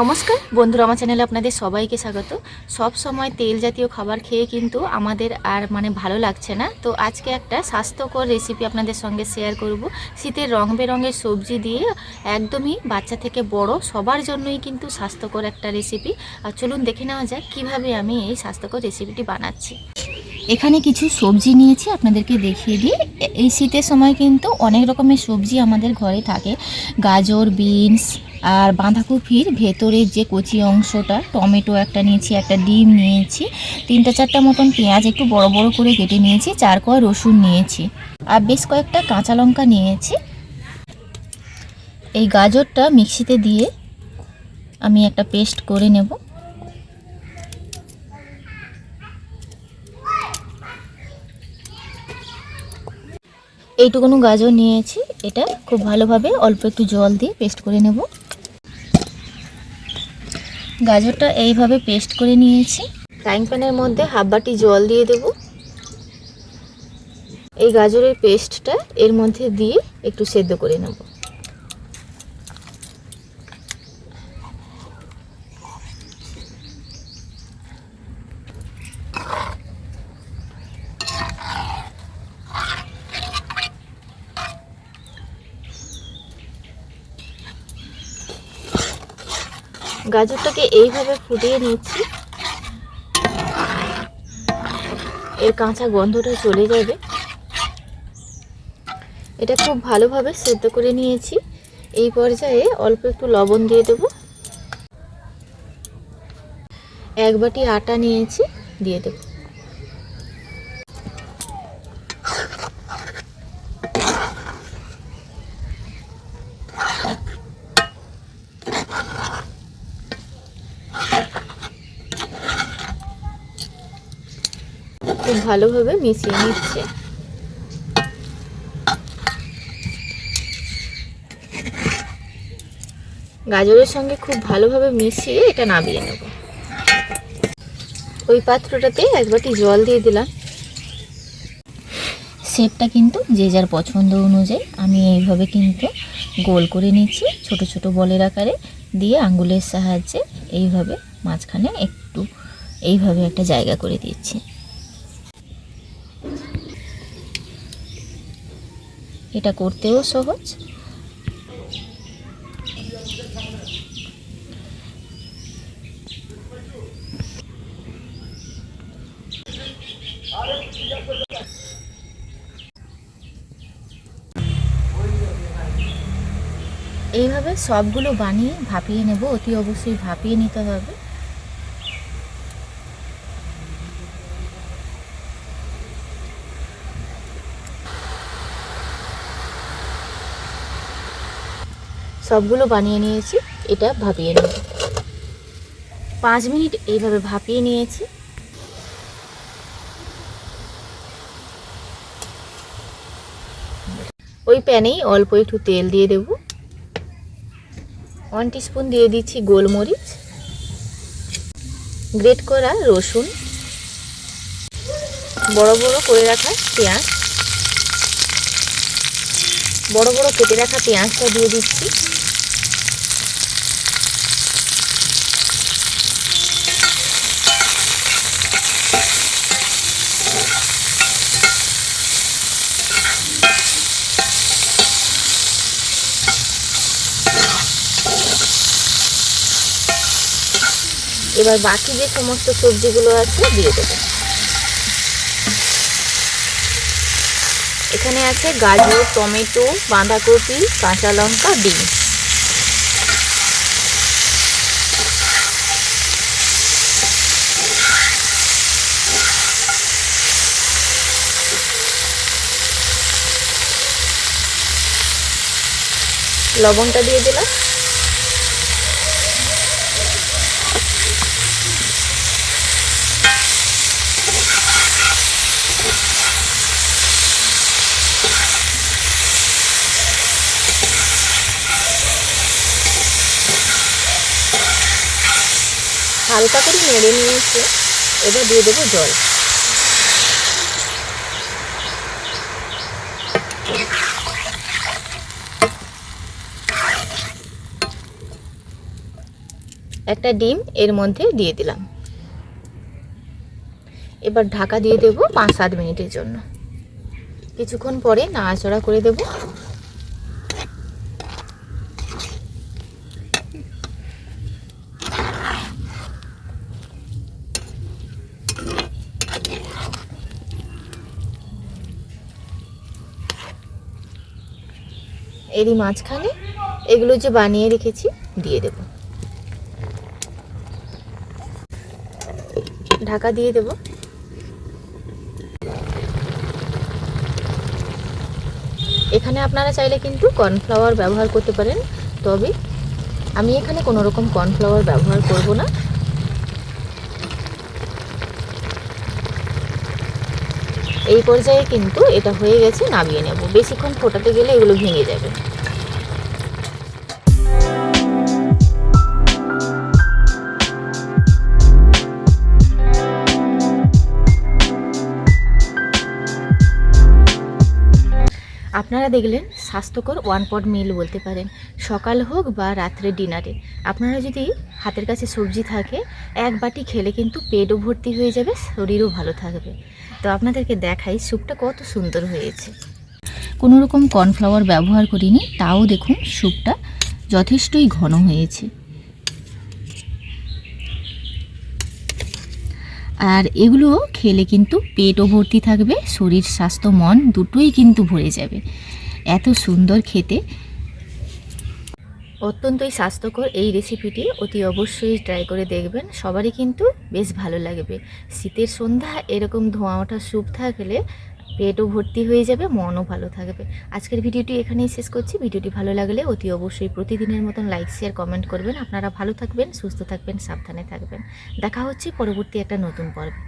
নমস্কার। বন্ধুরা, আমার চ্যানেলে আপনাদের সবাইকে স্বাগত। সব সময় তেল জাতীয় খাবার খেয়ে কিন্তু আমাদের আর মানে ভালো লাগছে না। তো আজকে একটা স্বাস্থ্যকর রেসিপি আপনাদের সঙ্গে শেয়ার করব। শীতের রং বেরঙের সবজি দিয়ে একদমই বাচ্চা থেকে বড় সবার জন্যই কিন্তু স্বাস্থ্যকর একটা রেসিপি আর চলুন দেখে নেওয়া যাক কীভাবে আমি এই স্বাস্থ্যকর রেসিপিটি বানাচ্ছি। এখানে কিছু সবজি নিয়েছি, আপনাদেরকে দেখিয়ে দিই। এই শীতের সময় কিন্তু অনেক রকমের সবজি আমাদের ঘরে থাকে। গাজর, বিনস আর বাঁধাকপির ভেতরের যে কচি অংশটা, টমেটো একটা নিয়েছি, একটা ডিম নিয়েছি, তিনটা চারটা মতন পেঁয়াজ একটু বড় বড় করে কেটে নিয়েছি, চার কোয়া রসুন নিয়েছি আর বেশ কয়েকটা কাঁচা লঙ্কা নিয়েছি। এই গাজরটা মিক্সিতে দিয়ে আমি একটা পেস্ট করে নেব। এইটুকুনো গাজর নিয়েছি। এটা খুব ভালোভাবে অল্প একটু জল দিয়ে পেস্ট করে নেব। গাজরটা এইভাবে পেস্ট করে নিয়েছি। ফ্রাইং প্যানের মধ্যে হাফ বাটি জল দিয়ে দেব। এই গাজরের পেস্টটা এর মধ্যে দিয়ে একটু সেদ্ধ করে নেব। গাজরটাকে এইভাবে ফুটিয়ে নিচ্ছি। এর কাঁচা গন্ধটা চলে যাবে। এটা খুব ভালোভাবে সেদ্ধ করে নিয়েছি। এই পর্যায়ে অল্প একটু লবণ দিয়ে দেব। এক বাটি আটা নিয়েছি, দিয়ে দেব। খুব ভালোভাবে মিশিয়ে নিচ্ছে। গাজরের সঙ্গে খুব ভালোভাবে মিশিয়ে এটা নামিয়ে নেব। ওই পাত্রটাতে এক বাটি জল দিয়ে দিলাম। শেপটা কিন্তু যে যার পছন্দ অনুযায়ী আমি এইভাবে কিন্তু গোল করে নিচ্ছি ছোট ছোট বলের আকারে দিয়ে আঙ্গুলের সাহায্যে এইভাবে মাঝখানে একটু এইভাবে একটা জায়গা করে দিচ্ছি। এটা করতেও সহজ। এইভাবে সবগুলো বানিয়ে ভাপিয়ে নেব অতি অবশ্যই ভাপিয়ে নিতে হবে। সবগুলো বানিয়ে নিয়েছি, এটা ভাপিয়ে নেব। পাঁচ মিনিট এইভাবে ভাপিয়ে নিয়েছি। ওই প্যানেই অল্প একটু তেল দিয়ে দেব। ওয়ান টিস্পুন দিয়ে দিচ্ছি গোলমরিচ গ্রেট করা রসুন, বড় বড় করে রাখা পেঁয়াজ, বড় বড় কেটে রাখা পেঁয়াজটা দিয়ে দিচ্ছি। এবার বাকি যে সমস্ত সবজিগুলো আছে দিয়ে দেবো। এখানে আছে গাজর, টমেটো, বাঁধাকপি, কাঁচা লঙ্কা, ডিম। লবণটা দিয়ে দিলাম। হালকা করে নেড়ে নিয়েছে। এবার দিয়ে দেবো জল। একটা ডিম এর মধ্যে দিয়ে দিলাম। এবার ঢাকা দিয়ে দেব পাঁচ সাত মিনিটের জন্য। কিছুক্ষণ পরে নাড়াচড়া করে দেব। এরই মাঝখানে এগুলো যে বানিয়ে রেখেছি, দিয়ে দেব। ঢাকা দিয়ে দেব। এখানে আপনারা চাইলে কিন্তু কর্নফ্লাওয়ার ব্যবহার করতে পারেন, তবে আমি এখানে কোনো রকম কর্নফ্লাওয়ার ব্যবহার করব না। এই পর্যায়ে কিন্তু এটা হয়ে গেছে, নামিয়ে নেব। বেশিক্ষণ ফোটাতে গেলে এগুলো ভেঙে যাবে। আপনারা দেখলেন স্বাস্থ্যকর ওয়ান পট মিল বলতে পারেন। সকাল হোক বা রাত্রে ডিনারে। আপনারা যদি হাতের কাছে সবজি থাকে, এক বাটি খেলে কিন্তু পেটও ভর্তি হয়ে যাবে, শরীরও ভালো থাকবে। তো আপনাদেরকে দেখাই স্যুপটা কত সুন্দর হয়েছে। কোনো রকম কর্নফ্লাওয়ার ব্যবহার করিনি, তাও দেখুন স্যুপটা যথেষ্টই ঘন হয়েছে। আর এগুলো খেলে কিন্তু পেটও ভর্তি থাকবে, শরীর, স্বাস্থ্য, মন দুটোই কিন্তু ভরে যাবে। এত সুন্দর খেতে অত্যন্তই স্বাস্থ্যকর এই রেসিপিটি অতি অবশ্যই ট্রাই করে দেখবেন। সবারই কিন্তু বেশ ভালো লাগবে। শীতের সন্ধ্যা, এরকম ধোঁয়া ওঠা স্যুপ থাকলে পেটও ভর্তি হয়ে যাবে, মনও ভালো থাকবে। আজকের ভিডিওটি এখানেই শেষ করছি। ভিডিওটি ভালো লাগলে অতি অবশ্যই প্রতিদিনের মতন লাইক শেয়ার কমেন্ট করবেন। আপনারা ভালো থাকবেন, সুস্থ থাকবেন, সাবধানে থাকবেন। দেখা হচ্ছে পরবর্তী একটা নতুন পর্বে।